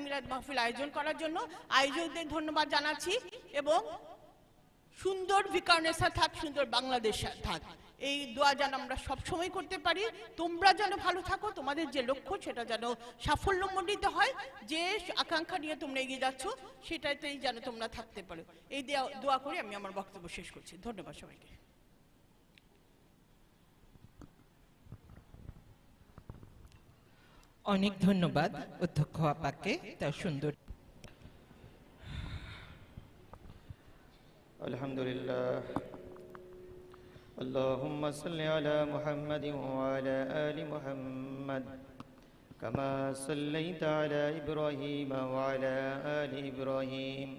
মিলাদ মাহফিল আয়োজন করার জন্য আয়োজকদের ধন্যবাদ জানাচ্ছি এবং সুন্দর বিকারণেসা থাক, সুন্দর বাংলাদেশ থাক। এই দোয়া যেন আমরা সবসময় করতে পারি। তোমরা যেন ভালো থাকো, তোমাদের যে লক্ষ্য সেটা যেন সাফল্যমণ্ডিত হয়। যে আকাঙ্ক্ষা নিয়ে তোমরা এগিয়ে যাচ্ছ, সেটাতেই যেন তোমরা থাকতে পারো। এই দেয়া- দোয়া করে আমি আমার বক্তব্য শেষ করছি। ধন্যবাদ সবাইকে। অনেক ধন্যবাদ অধ্যক্ষ আপাকে তার সুন্দর الحمد لله اللهم صل على محمد وعلى آل محمد كما صليت على إبراهيم وعلى آل إبراهيم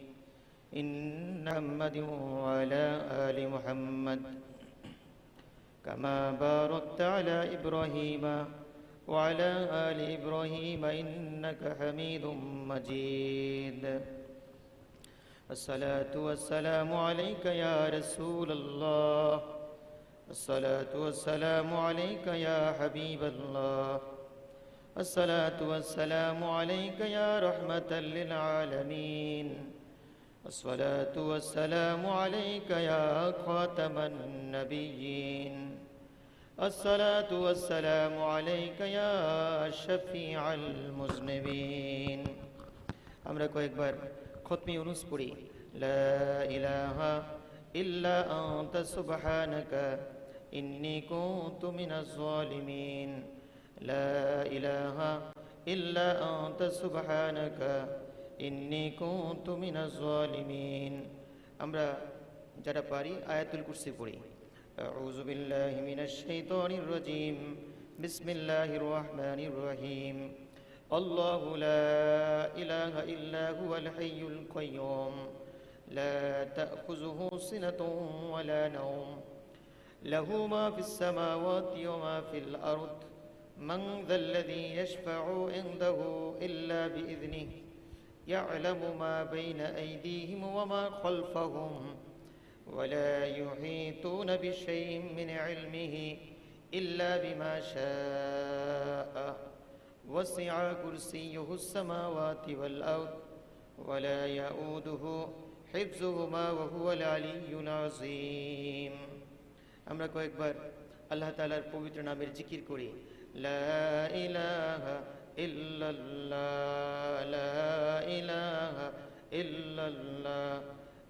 إن محمد وعلى آل محمد كما باركت على إبراهيم وعلى آل إبراهيم إنك حميد مجيد. الصلاة والسلام عليك يا رسول الله. الصلاة والسلام عليك يا حبيب الله. الصلاة والسلام عليك يا رحمة للعالمين. الصلاة والسلام عليك يا خاتم النبيين. الصلاة والسلام عليك يا شفيع المذنبين আমরা কয়েকবার খতমি ইউনুস পড়ি লা ইলাহা ইল্লা আনতা সুবহানাকা ইন্নী কুনতু মিনাজ জালিমিন লা ইলাহা ইল্লা আনতা সুবহানাকা ইন্নী কুনতু মিনাজ জালিমিন আমরা যারা পারি আয়াতুল কুরসি পড়ি أعوذ بالله من الشيطان الرجيم. بسم الله الرحمن الرحيم. الله لا إله إلا هو الحي القيوم. لا تأخذه سنة ولا نوم. له ما في السماوات وما في الأرض. من ذا الذي يشفع عنده إلا بإذنه. يعلم ما بين أيديهم وما خلفهم. ولا يحيطون بشيء من علمه إلا بما شاء وسع كرسيه السماوات والأرض ولا يؤوده حفظهما وهو العلي العظيم আমরা কয়েকবার আল্লাহ তাআলার পবিত্র নামের জিকির করি লা ইলাহা ইল্লাল্লাহ লা ইলাহা ইল্লাল্লাহ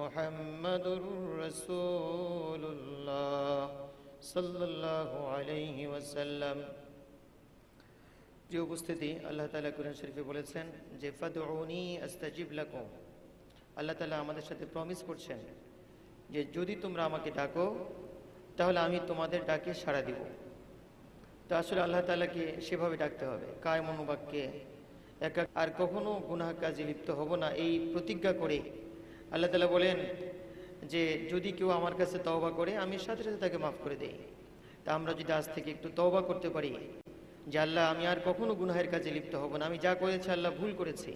محمد رسول الله সাল্লাল্লাহু আলাইহি ওয়াসাল্লাম যে উপস্থিতি আল্লাহ তাআলা কোরআন শরীফে বলেছেন যে ফাদউনি আস্তাজিব লাকুম আল্লাহ তাআলা আমাদের সাথে প্রমিস করছেন যে যদি তোমরা আমাকে ডাকো তাহলে আমি তোমাদের ডাকে সাড়া দিব তো আসলে আল্লাহ তাআলাকে সেভাবে ডাকতে হবে কায় মনোবাক্যে একা আর কখনো গুনাহ কাজে লিপ্ত হব না, এই প্রতিজ্ঞা করে আল্লাহ তালা বলেন যে, যদি কেউ আমার কাছে তওবা করে, আমি সাথে সাথে তাকে মাফ করে দেই। তা আমরা যদি আজ থেকে একটু তওবা করতে পারি, যে আল্লাহ, আমি আর কখনো গুনাহের কাজে লিপ্ত হব না, আমি যা করেছি আল্লাহ ভুল করেছি।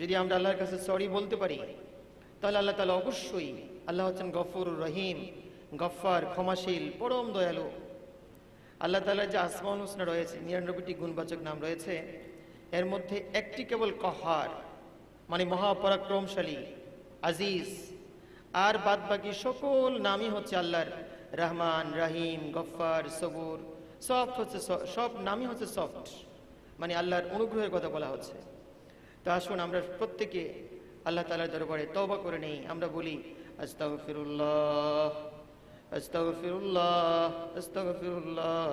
যদি আমরা আল্লাহর কাছে সরি বলতে পারি, তাহলে আল্লাহ তালা অবশ্যই আল্লাহ হচ্ছেন গফর রহিম গফার ক্ষমাশীল, পরম দয়ালু। আল্লাহ তালার যে আসমান হোসনা রয়েছে, নিরানব্বইটি গুণবাচক নাম রয়েছে এর মধ্যে একটি কেবল কহার মানে মহাপরাক্রমশালী, আজিজ। আর বাদ বাকি সকল নামই হচ্ছে আল্লাহর রহমান, রাহিম গফার সবুর সফট হচ্ছে সব নামই হচ্ছে সফট মানে আল্লাহর অনুগ্রহের কথা বলা হচ্ছে। তো আসুন আমরা প্রত্যেকে আল্লাহ তালার দরবারে তওবা করে নেই, আমরা বলি, আস্তাগফিরুল্লাহ আস্তাগফিরুল্লাহ আস্তাগফিরুল্লাহ।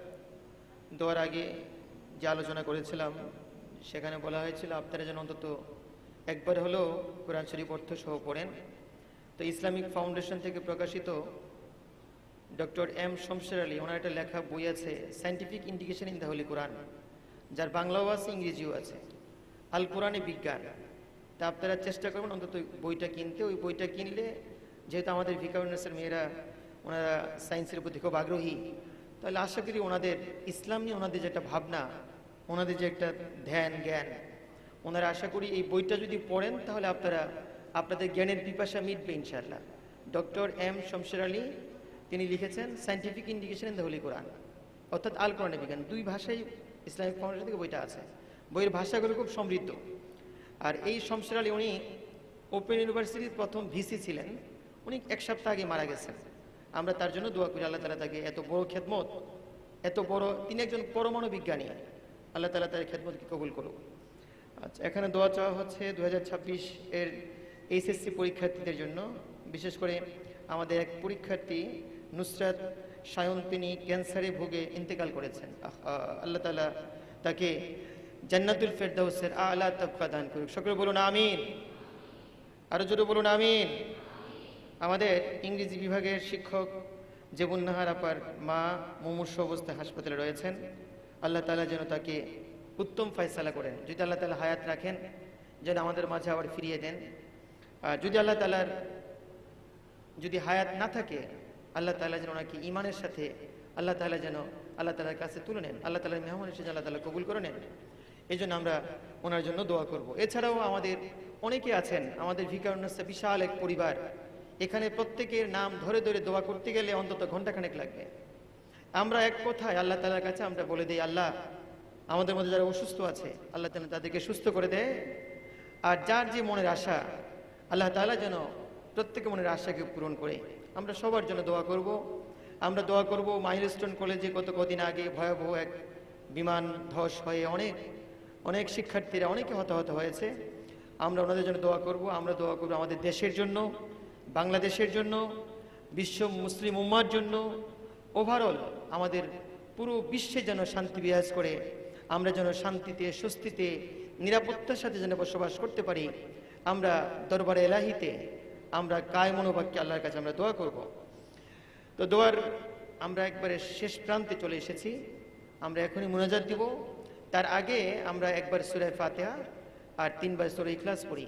দোয়ার আগে যে আলোচনা করেছিলাম, সেখানে বলা হয়েছিল, আপনারা যেন অন্তত একবার হলেও কোরআন শরীফ অর্থ সহ পড়েন। তো ইসলামিক ফাউন্ডেশন থেকে প্রকাশিত ডক্টর এম শমশের আলী, ওনার একটা লেখা বই আছে scientific indication in the holy Quran যার বাংলাও আছে, ইংরেজিও আছে। আল কোরআনে বিজ্ঞান। তা আপনারা চেষ্টা করবেন অন্তত বইটা কিনতে। ওই বইটা কিনলে, যেহেতু আমাদের ভিকারুন্নেসের মেয়েরা, ওনারা সায়েন্সের প্রতি খুব আগ্রহী তাহলে আশা করি ওনাদের ইসলাম নিয়ে ওনাদের যে একটা ভাবনা, ওনাদের যে একটা ধ্যান, জ্ঞান, ওনারা আশা করি এই বইটা যদি পড়েন তাহলে আপনারা, আপনাদের জ্ঞানের পিপাসা মিটবে ইনশাল্লাহ ডক্টর এম শমশের আলী, তিনি লিখেছেন scientific indication in the holy Quran অর্থাৎ আল কোরআনে বিজ্ঞান। দুই ভাষাই ইসলামিক ফাউন্ডেশন থেকে বইটা আছে। বইয়ের ভাষাগুলো খুব সমৃদ্ধ। আর এই শমশের আলী, উনি ওপেন ইউনিভার্সিটির প্রথম ভিসি ছিলেন। উনি এক সপ্তাহ আগে মারা গেছেন। আমরা তার জন্য দোয়া করি, আল্লাহ তালা তাকে এত বড় খেদমত, এত বড়, তিনি একজন পরমাণু বিজ্ঞানী, আল্লাহ তালা তার খেদমতকে কবুল করুক। আচ্ছা এখানে দোয়া চাওয়া হচ্ছে দু হাজার ছাব্বিশ এর এইচএসসি পরীক্ষার্থীদের জন্য। বিশেষ করে আমাদের এক পরীক্ষার্থী, নুসরাত সায়ন, তিনি ক্যান্সারে ভুগে ইন্তেকাল করেছেন। আল্লাহ তালা তাকে জান্নাতুল ফেরদাউসের আলা তবকা দান করুক। সকলে বলুন আমিন। আরও জোরে বলুন আমিন। আমাদের ইংরেজি বিভাগের শিক্ষক জেবুন্নাহার আপার মা মুমূর্ষ অবস্থায় হাসপাতালে রয়েছেন। আল্লাহ তালা যেন তাকে উত্তম ফয়সালা করেন। যদি আল্লাহ তালা হায়াত রাখেন, যেন আমাদের মাঝে আবার ফিরিয়ে দেন। আর যদি আল্লাহ তালার যদি হায়াত না থাকে, আল্লাহ তালা যেন ওনাকে ইমানের সাথে আল্লাহ তালা যেন আল্লাহ তালার কাছে তুলে নেন, আল্লাহ তালার মেহমান এসে আল্লাহ তালা কবুল করে নেন এই জন্য আমরা ওনার জন্য দোয়া করব। এছাড়াও আমাদের অনেকে আছেন, আমাদের ভিকারুন্নাসা বিশাল এক পরিবার এখানে প্রত্যেকের নাম ধরে ধরে দোয়া করতে গেলে অন্তত ঘন্টাখানেক লাগবে। আমরা এক কথায় আল্লাহ তালার কাছে আমরা বলে দিই, আল্লাহ, আমাদের মধ্যে যারা অসুস্থ আছে, আল্লাহ তালা তাদেরকে সুস্থ করে দেয় আর যার যে মনের আশা, আল্লাহ তাআলা যেন প্রত্যেকে মনের আশাকে পূরণ করে। আমরা সবার জন্য দোয়া করব। আমরা দোয়া করব মাইলস্টোন কলেজে গত কদিন আগে ভয়াবহ এক বিমান ধস হয়ে অনেক অনেক শিক্ষার্থীরা অনেকে হতাহত হয়েছে। আমরা ওনাদের জন্য দোয়া করব। আমরা দোয়া করব আমাদের দেশের জন্য। বাংলাদেশের জন্য, বিশ্ব মুসলিম উম্মার জন্য ওভারঅল আমাদের পুরো বিশ্বে যেন শান্তি বিরাজ করে, আমরা যেন শান্তিতে, স্বস্তিতে, নিরাপত্তার সাথে যেন বসবাস করতে পারি, আমরা দরবারে এলাহিতে, আমরা কায় মনোভাবকে আল্লাহর কাছে আমরা দোয়া করব। তো দোয়ার আমরা একবারে শেষ প্রান্তে চলে এসেছি, আমরা এখনই মোনাজাত দিব। তার আগে আমরা একবার সুরায় ফাতেহা আর তিনবার সুরে ইখলাস পড়ি।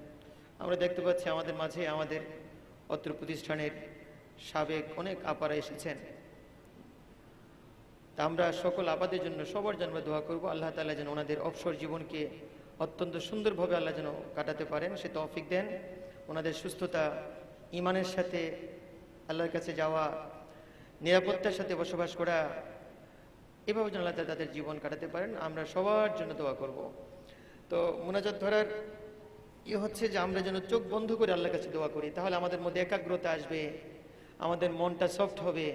আমরা দেখতে পাচ্ছি আমাদের মাঝে আমাদের অত্র প্রতিষ্ঠানের সাবেক অনেক আপারা এসেছেন। তা আমরা সকল আপাদের জন্য সবার জন্য দোয়া করব, আল্লাহ তাআলা যেন ওনাদের অবসর জীবনকে অত্যন্ত সুন্দরভাবে আল্লাহ যেন কাটাতে পারেন, সে তৌফিক দেন। ওনাদের সুস্থতা ইমানের সাথে আল্লাহর কাছে যাওয়া, নিরাপত্তার সাথে বসবাস করা, এভাবে যেন আল্লাহ তাদের জীবন কাটাতে পারেন, আমরা সবার জন্য দোয়া করব। তো মোনাজাত ধরার ই হচ্ছে যে আমরা যেন চোখ বন্ধ করে আল্লাহর কাছে দোয়া করি, তাহলে আমাদের মধ্যে একাগ্রতা আসবে, আমাদের মনটা সফট হবে।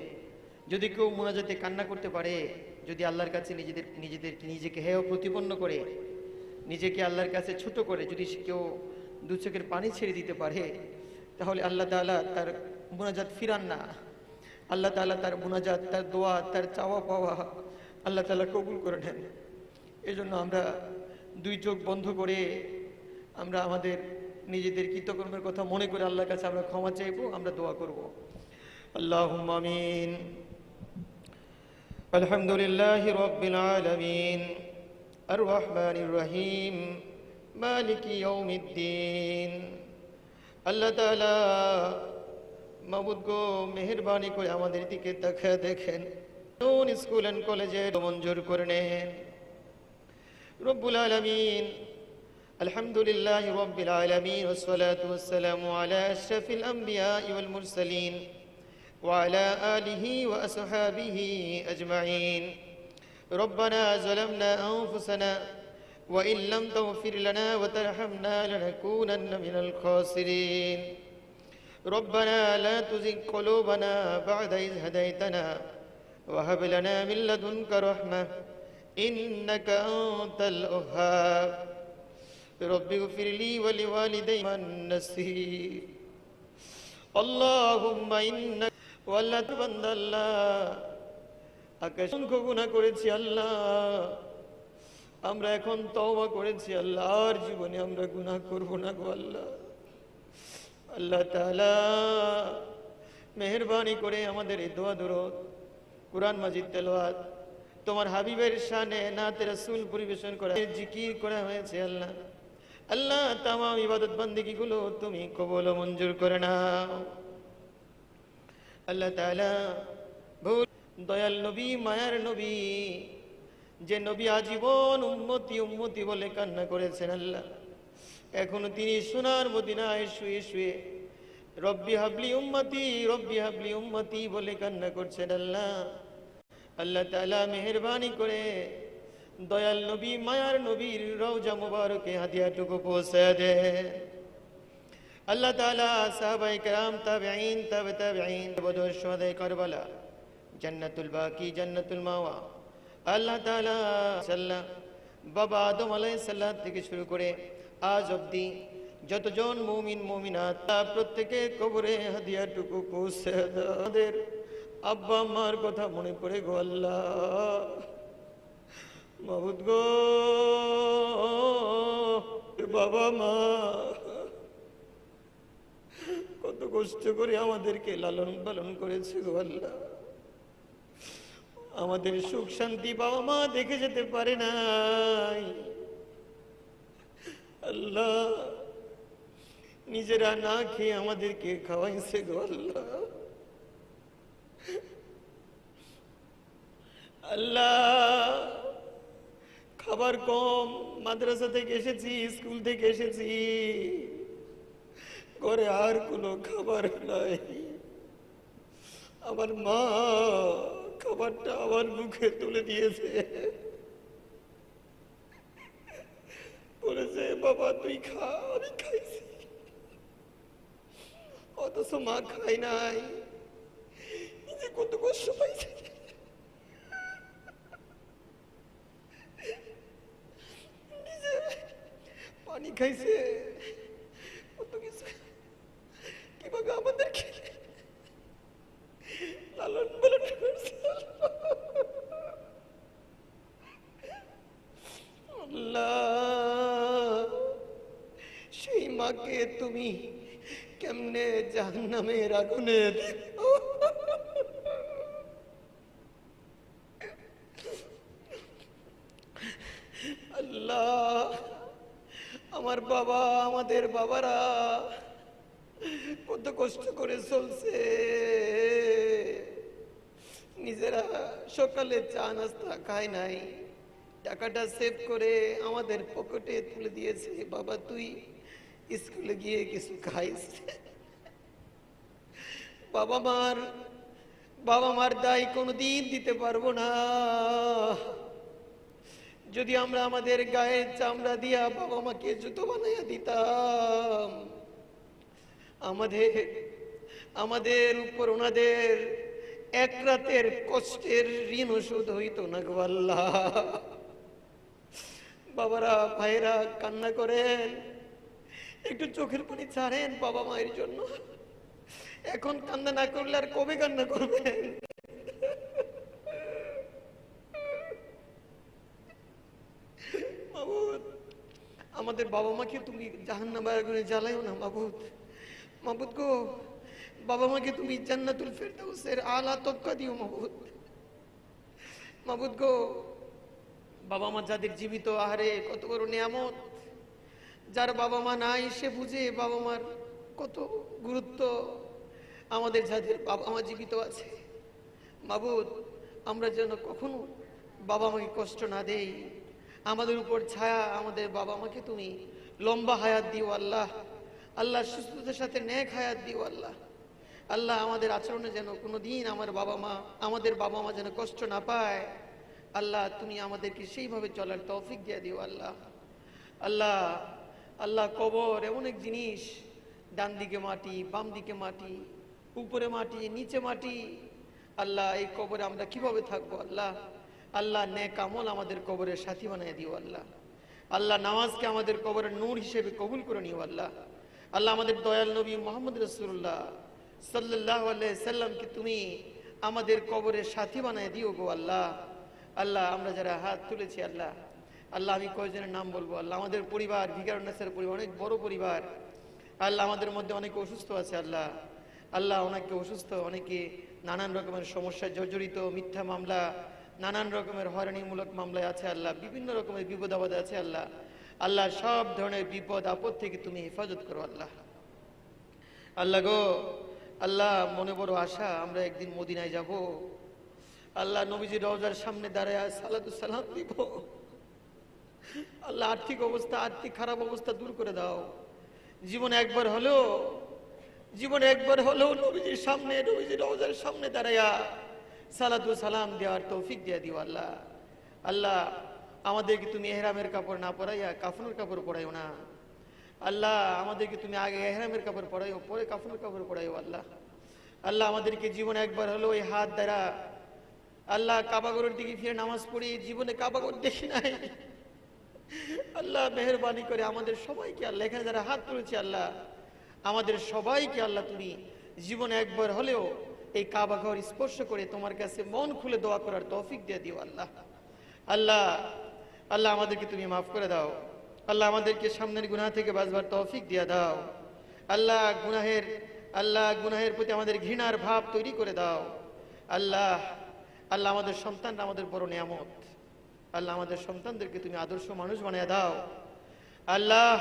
যদি কেউ মোনাজাতে কান্না করতে পারে, যদি আল্লাহর কাছে নিজেদের নিজেদের, নিজেকে হেয় প্রতিপন্ন করে, নিজেকে আল্লাহর কাছে ছোট করে, যদি কেউ দু চোখের পানি ছেড়ে দিতে পারে, তাহলে আল্লাহ তাআলা তার মোনাজাত ফিরান না। আল্লাহ তাআলা তার মোনাজাত, তার দোয়া, তার চাওয়া পাওয়া আল্লাহ তালা কবুল করে নেন। এজন্য আমরা দুই চোখ বন্ধ করে আমরা আমাদের নিজেদের কৃতকর্মের কথা মনে করে আল্লাহর কাছে আমরা ক্ষমা চাইবো আমরা দোয়া করব আল্লাহ আমিন الحمد لله رب العالمين الرحمن الرحيم مالك يوم الدين আল্লাহ তাআলা মাবুদ গো মেহেরবানি করে আমাদের দিকে দেখা দেখেন নুন স্কুল অ্যান্ড কলেজে মঞ্জুর করে নেন রব্বুল আলামিন الحمد لله رب العالمين والصلاة والسلام على أشرف الأنبياء والمرسلين وعلى آله وأصحابه أجمعين. ربنا ظلمنا أنفسنا وإن لم تغفر لنا وترحمنا لنكونن من الخاسرين. ربنا لا تزغ قلوبنا بعد إذ هديتنا وهب لنا من لدنك رحمة إنك أنت الوهاب. رب اغفر لي ولوالدي من نسير اللهم إنك ওয়াল্লাহ বান্দা আল্লাহ আকাশ অসংখ্য গুনাহ করেছি আল্লাহ আমরা এখন তওবা করেছি আল্লাহ আর জীবনে আমরা গুনাহ করব না গো আল্লাহ আল্লাহ তাআলা মেহেরবানি করে আমাদের এই দোয়া দরদ কোরআন মাজিদ তেলাওয়াত তোমার হাবিবের শানে নাতে রাসূল পরিবেশন করা জিকির করা হয়েছে আল্লাহ আল্লাহ, তামাম ইবাদত বান্দিগিগুলো তুমি কবল মঞ্জুর করে নাও। আল্লাহ তাআলা ভুল, দয়াল নবী, মায়ার নবী, যে নবী আজীবন উম্মতি উম্মতি বলে কান্না করেছেন আল্লাহ। এখনও তিনি সোনার মদিনায় শুয়ে শুয়ে রব্বি হাবলি উম্মতি, রব্বি হাবলি উম্মতি বলে কান্না করছেন আল্লাহ। আল্লাহ তাআলা মেহেরবানি করে দয়াল নবী, মায়ার নবীর রওজা মুবারকে হাদিয়াটুকু পৌঁছে দে। আল্লাহ তালা সাহাবাই কালাম তবে আইন তবে তবে আইন বদর্শদে করবালা, জান্নাতুল বাকি, জান্নাতুল মাওয়া। আল্লাহ তালা সাল্লাহ, বাবা আদম আলাই সাল্লাহ থেকে শুরু করে আজ অবধি যতজন মুমিন, মুমিনাত, তা প্রত্যেকে কবরে হাদিয়াটুকু পৌঁছে আমাদের আব্বা মার কথা মনে পড়ে গো আল্লাহ। মাহুদ গো বাবা মা। কত কষ্ট করে আমাদেরকে লালন পালন করেছে গো আল্লাহ। আমাদের সুখ শান্তি বাবা মা দেখে যেতে পারে নাই। আল্লাহ, নিজেরা না খেয়ে আমাদেরকে খাওয়াইছে গো আল্লাহ। আল্লাহ খাবার কম, মাদ্রাসা থেকে এসেছি, স্কুল থেকে এসেছি। ঘরে আর কোনো খাবার নাই। আমার মা খাবারটা আমার মুখে তুলে দিয়েছে। বলেছে, বাবা, তুই খা, আমি খাইছি। অথচ মা খাই নাই। কত কষ্ট পাইছে। পানি খাইছে কত কিছু কীভাবে আমাদেরকে লালন পালন করছে আল্লাহ সেই মাকে তুমি কেমনে জাহান্নামের আগুনে দিও? আল্লাহ আমার বাবা আমাদের বাবারা কত কষ্ট করে চলছে নিজেরা সকালে চা নাস্তা খায় নাই। টাকাটা সেভ করে আমাদের পকেটে তুলে দিয়েছে, বাবা, তুই স্কুলে গিয়ে কিছু খাইস? বাবা মার বাবা মার দায় কোনোদিন দিতে পারব না। যদি আমরা আমাদের গায়ে চামড়া দিয়া বাবা মাকে জুতো বানাইয়া দিতাম, আমাদের আমাদের উপর ওনাদের এক রাতের কষ্টের ঋণ শোধ হইতো না গো আল্লাহ। বাবারা ভাইরা কান্না করেন। একটু চোখের পানি ছাড়েন বাবা মায়ের জন্য। এখন কান্না না করলে আর কবে কান্না করবেন? আমাদের বাবা মাকে তুমি জাহান্নামের আগুনে জ্বালাইও না মাবুদ। মাবুদ গো বাবা মাকে তুমি জান্নাতুল ফেরদাউসের আলা তবকা দিও মাবুদ। মাবুদ গো, বাবা মা যাদের জীবিত আহারে কত বড় নিয়ামত, যার বাবা মা নাই সে বুঝে বাবা মার কত গুরুত্ব আমাদের যাদের বাবা মা জীবিত আছে। মাবুদ, আমরা যেন কখনো বাবা মাকে কষ্ট না দেই। আমাদের উপর ছায়া আমাদের বাবা মাকে তুমি লম্বা হায়াত দিও আল্লাহ। আল্লাহ সুস্থতার সাথে ন্যাক হায়াত দিও আল্লাহ। আল্লাহ আমাদের আচরণে যেন কোনো দিন আমার বাবা মা, আমাদের বাবা মা যেন কষ্ট না পায়। আল্লাহ, তুমি আমাদেরকে সেইভাবে চলার তৌফিক দিয়ে দিও আল্লাহ। আল্লাহ আল্লাহ কবর এমন এক জিনিস, ডান দিকে মাটি, বাম দিকে মাটি, উপরে মাটি, নিচে মাটি। আল্লাহ, এই কবরে আমরা কীভাবে থাকব আল্লাহ? আল্লাহ, নেক আমল আমাদের কবরের সাথী বানিয়ে দিও আল্লাহ। আল্লাহ, নামাজকে আমাদের কবরের নূর হিসেবে কবুল করে নিও আল্লাহ। আল্লাহ, আমাদের দয়াল নবী মোহাম্মদ রসুল্লাহ সাল্লাহ তুমি আমাদের কবরের সাথী বানায় দিও গো আল্লাহ। আল্লাহ, আমরা যারা হাত তুলেছি আল্লাহ। আল্লাহ, আমি কয়েকজনের নাম বলব? আল্লাহ, আমাদের পরিবার ভিকার নেসার পরিবার, অনেক বড় পরিবার। আল্লাহ, আমাদের মধ্যে অনেকে অসুস্থ আছে আল্লাহ। আল্লাহ, অনেকে অসুস্থ, অনেকে নানান রকমের সমস্যায় জর্জরিত, মিথ্যা মামলা, নানান রকমের হয়রানিমূলক মামলায় আছে আল্লাহ, বিভিন্ন রকমের বিপদ আপদ আছে আল্লাহ। আল্লাহ, সব ধরনের বিপদ আপদ থেকে তুমি হেফাজত করো আল্লাহ। আল্লাহ গো আল্লাহ, মনে বড় আশা, আমরা একদিন মদিনায় যাব। আল্লাহ নবীজি রওজার সামনে দাঁড়ায় সালাম দিব। আল্লাহ আর্থিক অবস্থা, আর্থিক খারাপ অবস্থা দূর করে দাও। জীবনে একবার হলেও, জীবনে একবার হলেও নবীজির সামনে নবীজির রওজার সামনে দাঁড়ায়া সালাতু সালাম দেওয়ার তৌফিক দিয়ে দিও আল্লাহ। আল্লাহ, আমাদেরকে তুমি এহরামের কাপড় না পরাইয়া কাফনের কাপড় পরাইও না। আল্লাহ, আমাদেরকে তুমি আগে এহরামের কাপড় পরাইও, পরে কাফনের কাপড় পরাইও আল্লাহ। আল্লাহ, আমাদেরকে জীবনে একবার হলো এই হাত দ্বারা আল্লাহ কাবাগরের দিকে ফিরে নামাজ পড়ি, জীবনে কাবাগর দেখি নাই। আল্লাহ, মেহরবানি করে আমাদের সবাইকে আল্লাহ, এখানে যারা হাত তুলেছে আল্লাহ, আমাদের সবাইকে আল্লাহ তুমি জীবনে একবার হলেও এই কাবাঘর স্পর্শ করে তোমার কাছে মন খুলে দোয়া করার তৌফিক দিয়ে দিও আল্লাহ। আল্লাহ আল্লাহ, আমাদেরকে তুমি মাফ করে দাও। আল্লাহ আমাদেরকে সামনের গুনাহ থেকে বাঁচবার তৌফিক দিয়ে দাও। আল্লাহ গুনাহের আল্লাহ গুনাহের প্রতি আমাদের ঘৃণার ভাব তৈরি করে দাও। আল্লাহ আল্লাহ আমাদের সন্তানরা আমাদের বড় নিয়ামত। আল্লাহ আমাদের সন্তানদেরকে তুমি আদর্শ মানুষ বানিয়ে দাও। আল্লাহ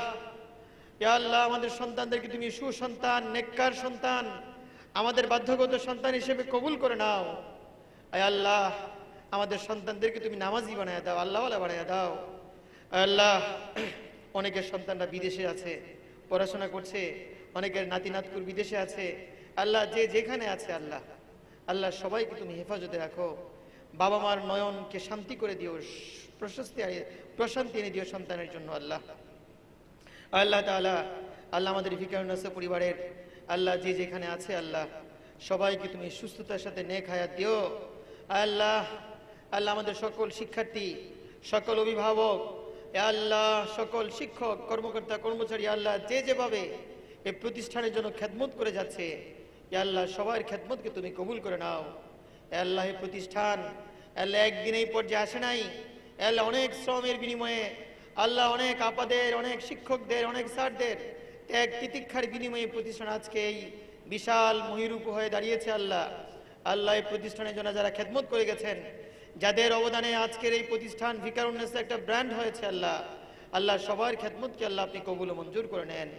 আল্লাহ আমাদের সন্তানদেরকে তুমি সুসন্তান, নেককার সন্তান, আমাদের বাধ্যগত সন্তান হিসেবে কবুল করে নাও। আয় আল্লাহ, আমাদের সন্তানদেরকে তুমি নামাজি বানায় দাও, আল্লাহওয়ালা বানায় দাও। আল্লাহ, অনেকের সন্তানরা বিদেশে আছে, পড়াশোনা করছে, অনেকের নাতি নাতকুর বিদেশে আছে। আল্লাহ যে যেখানে আছে আল্লাহ। আল্লাহ সবাইকে তুমি হেফাজতে রাখো। বাবা মার নয়নকে শান্তি করে দিও, প্রশস্তি প্রশান্তি এনে দিও সন্তানের জন্য আল্লাহ। আল্লাহ তাআলা, আল্লাহ আমাদের ফিকারুন্নাসা পরিবারের, আল্লাহ যে যেখানে আছে আল্লাহ, সবাইকে তুমি সুস্থতার সাথে নেক হায়াত দিও। আল্লাহ আল্লাহ আমাদের সকল শিক্ষার্থী, সকল অভিভাবক আল্লাহ, সকল শিক্ষক, কর্মকর্তা, কর্মচারী, আল্লাহ যে যেভাবে এই প্রতিষ্ঠানের জন্য খেদমত করে যাচ্ছে আল্লাহ সবার খেদমতকে তুমি কবুল করে নাও। আল্লাহ প্রতিষ্ঠান আল্লাহ একদিন এই পর্যায়ে আসে নাই আল্লাহ অনেক শ্রমের বিনিময়ে, আল্লাহ অনেক আপাদের, অনেক শিক্ষকদের, অনেক স্যারদের ত্যাগ তিতিক্ষার বিনিময়ে প্রতিষ্ঠান আজকে এই বিশাল মহিরূপ হয়ে দাঁড়িয়েছে আল্লাহ। আল্লাহ এই প্রতিষ্ঠানের জন্য যারা খেদমত করে গেছেন যাদের অবদানে আজকের এই প্রতিষ্ঠান ভিকার ভিকারুন্নেসা একটা ব্র্যান্ড হয়েছে আল্লাহ আল্লাহ সবার খেদমতকে আল্লাহ আপনি কবুল মঞ্জুর করে নেন।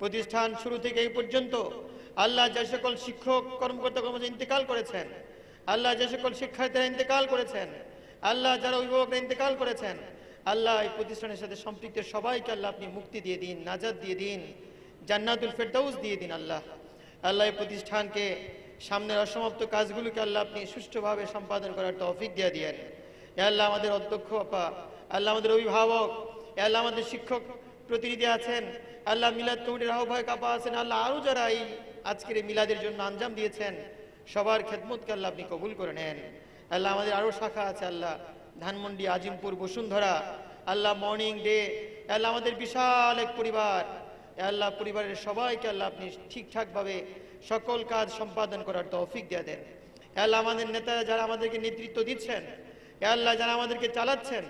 প্রতিষ্ঠান শুরু থেকে এই পর্যন্ত আল্লাহ যে সকল শিক্ষক, কর্মকর্তা, কর্মচারী ইন্তেকাল করেছেন, আল্লাহ যে সকল শিক্ষার্থীরা ইন্তেকাল করেছেন, আল্লাহ যারা অভিভাবকরা ইন্তেকাল করেছেন, আল্লাহ এই প্রতিষ্ঠানের সাথে সম্পৃক্ত সবাইকে আল্লাহ আপনি মুক্তি দিয়ে দিন, নাজাদ দিয়ে দিন, জান্নাতুল ফেরদাউস দিয়ে দিন আল্লাহ। আল্লাহ এই প্রতিষ্ঠানকে সামনের অসমাপ্ত কাজগুলোকে আল্লাহ আপনি সুষ্ঠুভাবে সম্পাদন করার তৌফিক দিয়ে দিয়েন এ আল্লাহ আমাদের অধ্যক্ষ আপা আল্লাহ আমাদের অভিভাবক এ আল্লাহ আমাদের শিক্ষক প্রতিনিধি আছেন আল্লাহ মিলাদ কমিটির আহ্বায়ক আপা আছেন আল্লাহ আরও যারা এই আজকের এই মিলাদের জন্য আঞ্জাম দিয়েছেন সবার খেদমতকে আল্লাহ আপনি কবুল করে নেন আল্লাহ আমাদের আরও শাখা আছে আল্লাহ ধানমন্ডি আজিমপুর বসুন্ধরা আল্লাহ মর্নিং ডে আল্লাহ আমাদের বিশাল এক পরিবার আল্লাহ পরিবারের সবাইকে আল্লাহ আপনি ঠিকঠাকভাবে সকল কাজ সম্পাদন করার তৌফিক দিয়ে দেন। আল্লাহ, আমাদের নেতারা যারা আমাদেরকে নেতৃত্ব দিচ্ছেন আল্লাহ, যারা আমাদেরকে চালাচ্ছেন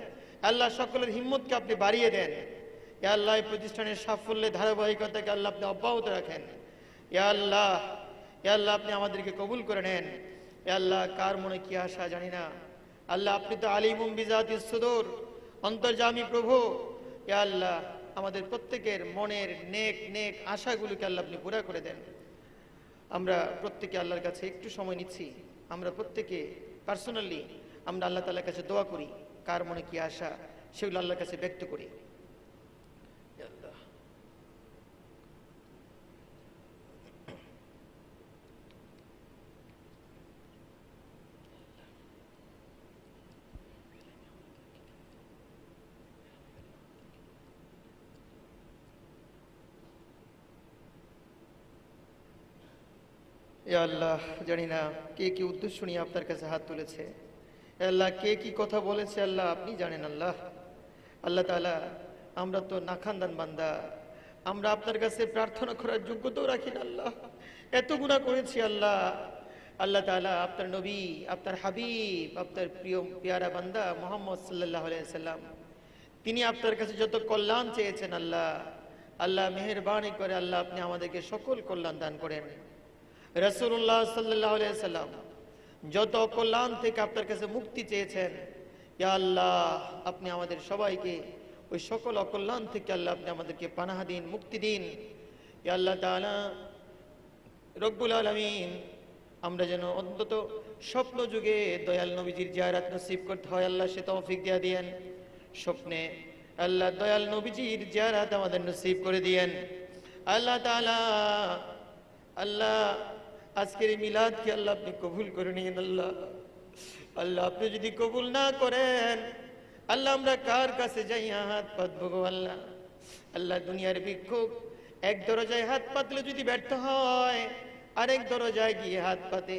আল্লাহ, সকলের হিম্মতকে আপনি বাড়িয়ে দেন। আল্লাহ, এই প্রতিষ্ঠানের সাফল্যে ধারাবাহিকতাকে আল্লাহ আপনি অব্যাহত রাখেন। আল্লাহ আল্লাহ, আপনি আমাদেরকে কবুল করে নেন। আল্লাহ, কার মনে কি আশা জানি না। আল্লাহ, আপনি তো আলিমুম বিজাতি সুদূর, অন্তর্জামী প্রভু। ইয়া আল্লাহ, আমাদের প্রত্যেকের মনের নেক নেক আশাগুলোকে আল্লাহ আপনি পুরা করে দেন। আমরা প্রত্যেকে আল্লাহর কাছে একটু সময় নিচ্ছি। আমরা প্রত্যেকে পার্সোনালি আমরা আল্লাহ তালার কাছে দোয়া করি। কার মনে কি আশা, সেগুলো আল্লাহর কাছে ব্যক্ত করি। ইয়া আল্লাহ, জানি না কে কি উদ্দেশ্য নিয়ে আপনার কাছে হাত তুলেছে। আল্লাহ, কে কি কথা বলেছে আল্লাহ, আপনি জানেন আল্লাহ। আল্লাহ তাআলা, আমরা তো নাখানদান বান্দা। আমরা আপনার কাছে প্রার্থনা করার যোগ্যতাও রাখি না আল্লাহ। এত গুণা করেছি আল্লাহ। আল্লাহ তাআলা, আপনার নবী, আপনার হাবিব, আপনার প্রিয়, পেয়ারা বান্দা মোহাম্মদ সাল্লাহ সাল্লাম তিনি আপনার কাছে যত কল্যাণ চেয়েছেন আল্লাহ। আল্লাহ মেহেরবানি করে আল্লাহ আপনি আমাদেরকে সকল কল্যাণ দান করেন। রসুল্লাহ সাল্লাহ সাল্লাম যত কল্যাণ থেকে আপনার কাছে মুক্তি চেয়েছেন, ইয়া আল্লাহ, আপনি আমাদের সবাইকে, ওই সকল অকল্যাণ থেকে আল্লাহ আপনি আমাদেরকে পানাহা দিন, মুক্তি দিন। ইয়া আল্লাহ তাআলা, রব্বুল আলমিন, আমরা যেন অন্তত স্বপ্ন যুগে দয়াল নবীজির জিয়ারাত নসিব করতে হয়, আল্লাহ সে তৌফিক দিয়া দিয়েন। স্বপ্নে আল্লাহ দয়াল নবীজির জিয়ারাত আমাদের নসিব করে দিয়েন। আল্লাহ তাআলা, আল্লাহ আজকের এই মিলাদকে আল্লাহ আপনি কবুল করে নিন আল্লাহ। আল্লাহ, আপনি যদি কবুল না করেন, আল্লাহ, আমরা কার কাছে যাই? হাত পাতবো গো আল্লাহ। আল্লাহ, দুনিয়ার ভিক্ষুক, এক দরজায় হাত পাতলে যদি ব্যর্থ হয়, আরেক দরজায় গিয়ে হাত পাতে।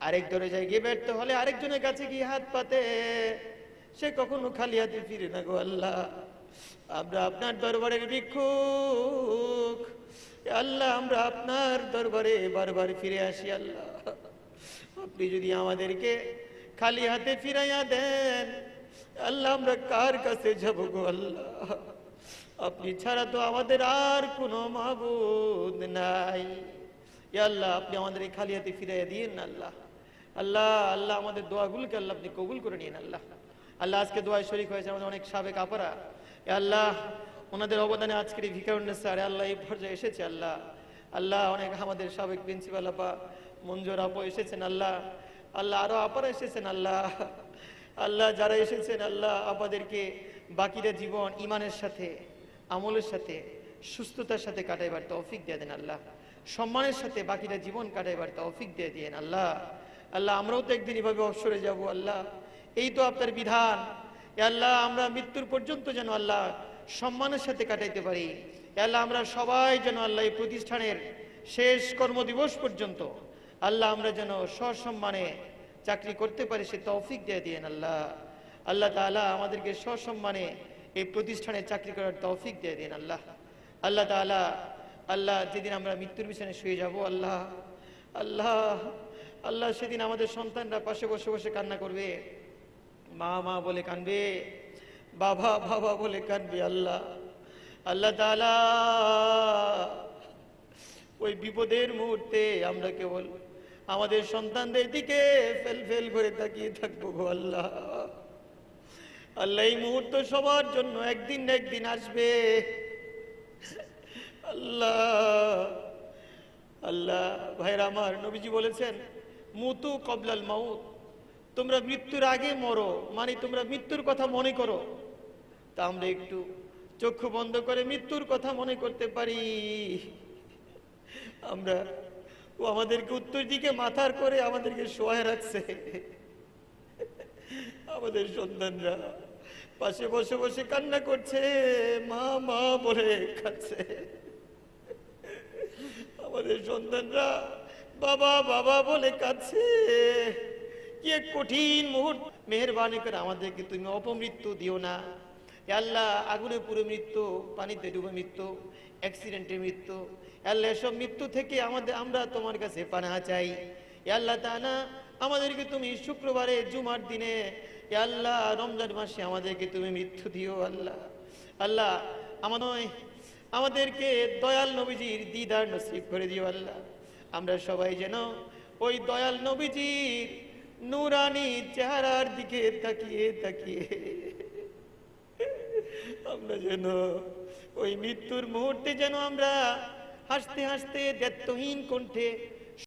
আরেক দরজায় গিয়ে ব্যর্থ হলে আরেকজনের কাছে গিয়ে হাত পাতে। সে কখনো খালি হাতে ফিরে না গো আল্লাহ। আমরা আপনার দরবারের এ আল্লাহ, আমরা আপনার দরবারে বারবার ফিরে আসি আল্লাহ। আপনি যদি আমাদেরকে খালি হাতে ফিরাইয়া দেন, আল্লাহ, আমরা কার কাছে যাব গো আল্লাহ? আপনি ছাড়া তো আমাদের আর কোনো মাবুদ নাই। আল্লাহ, আপনি আমাদের এই খালি হাতে ফিরাইয়া দিয়েন না আল্লাহ। আল্লাহ আল্লাহ, আমাদের দোয়াগুলোকে আল্লাহ, আপনি কবুল করে নিন আল্লাহ। আল্লাহ, আজকে দোয়ায় শরিক হয়েছে আমাদের অনেক সাবেক আপারা। আল্লাহ ওনাদের অবদানে আজকের এই আরে আল্লাহ এই পর্যায়ে এসেছে, আল্লাহ। আল্লাহ অনেক আমাদের সাবেক প্রিন্সিপাল আপা, মঞ্জুর আপা এসেছেন, আল্লাহ। আল্লাহ আরও আপারা এসেছেন, আল্লাহ। আল্লাহ যারা এসেছেন, আল্লাহ আপাদেরকে বাকিরা জীবন ইমানের সাথে, আমলের সাথে, সুস্থতার সাথে কাটাইবার তৌফিক দিয়ে দেন, আল্লাহ। সম্মানের সাথে বাকিরা জীবন কাটাইবার তৌফিক দিয়ে দিয়েন আল্লাহ। আল্লাহ, আমরাও তো একদিন এভাবে অবসরে যাব, আল্লাহ। এই তো আপনার বিধান। আল্লাহ, আমরা মৃত্যুর পর্যন্ত যেন আল্লাহ সম্মানের সাথে কাটাইতে পারি। আল্লাহ আমরা সবাই যেন আল্লাহ এই প্রতিষ্ঠানের শেষ কর্মদিবস পর্যন্ত আল্লাহ আমরা যেন সসম্মানে চাকরি করতে পারি, সে তৌফিক দিয়ে দিয়েন আল্লাহ। আল্লাহ তাআলা আমাদেরকে সসম্মানে এই প্রতিষ্ঠানে চাকরি করার তৌফিক দিয়ে দিন আল্লাহ। আল্লাহ তাআলা, আল্লাহ যেদিন আমরা মৃত্যুর বিছানে শুয়ে যাব, আল্লাহ আল্লাহ আল্লাহ সেদিন আমাদের সন্তানরা পাশে বসে বসে কান্না করবে। মা মা বলে কানবে। বাবা বাবা বলে কাঁদবে আল্লাহ। আল্লাহ তাআলা, ওই বিপদের মুহূর্তে আমরা কেবল আমাদের সন্তানদের দিকে ফেল ফেল করে তাকিয়ে থাকব গো আল্লাহ। আল্লাহ এই মুহূর্ত সবার জন্য একদিন না একদিন আসবে। আল্লাহ আল্লাহ, ভাইরা আমার নবীজি বলেছেন, মুতু কবলাল মাউত। তোমরা মৃত্যুর আগে মরো মানে তোমরা মৃত্যুর কথা মনে করো। তা আমরা একটু চক্ষু বন্ধ করে মৃত্যুর কথা মনে করতে পারি। আমরা, ও আমাদেরকে উত্তর দিকে মাথার করে আমাদেরকে শোয়া রাখছে। আমাদের সন্তানরা পাশে বসে বসে কান্না করছে, মা মা বলে খাচ্ছে আমাদের সন্তানরা বাবা বাবা বলে কাঁদছে। কি কঠিন মুহূর্ত। মেহরবানি করে আমাদেরকে তুমি অপমৃত্যু দিও না। আল্লাহ আগুনে পুরো মৃত্যু, পানিতে ডুবে মৃত্যু অ্যাক্সিডেন্টের মৃত্যু। আল্লাহ এসব মৃত্যু থেকে আমাদের আমরা তোমার কাছে পানা চাই। আল্লাহ তাআলা আমাদেরকে তুমি শুক্রবারে জুমার দিনে আল্লাহ রমজান মাসে আমাদেরকে তুমি মৃত্যু দিও আল্লাহ। আল্লাহ আমাদের আমাদেরকে দয়াল নবীজির দিদার নসিব করে দিও আল্লাহ। আমরা সবাই যেন ওই দয়াল নবীজির নুরানি চেহারার দিকে তাকিয়ে তাকিয়ে আমরা যেন ওই মৃত্যুর মুহূর্তে যেন আমরা হাসতে হাসতে দায়িত্বহীন কণ্ঠে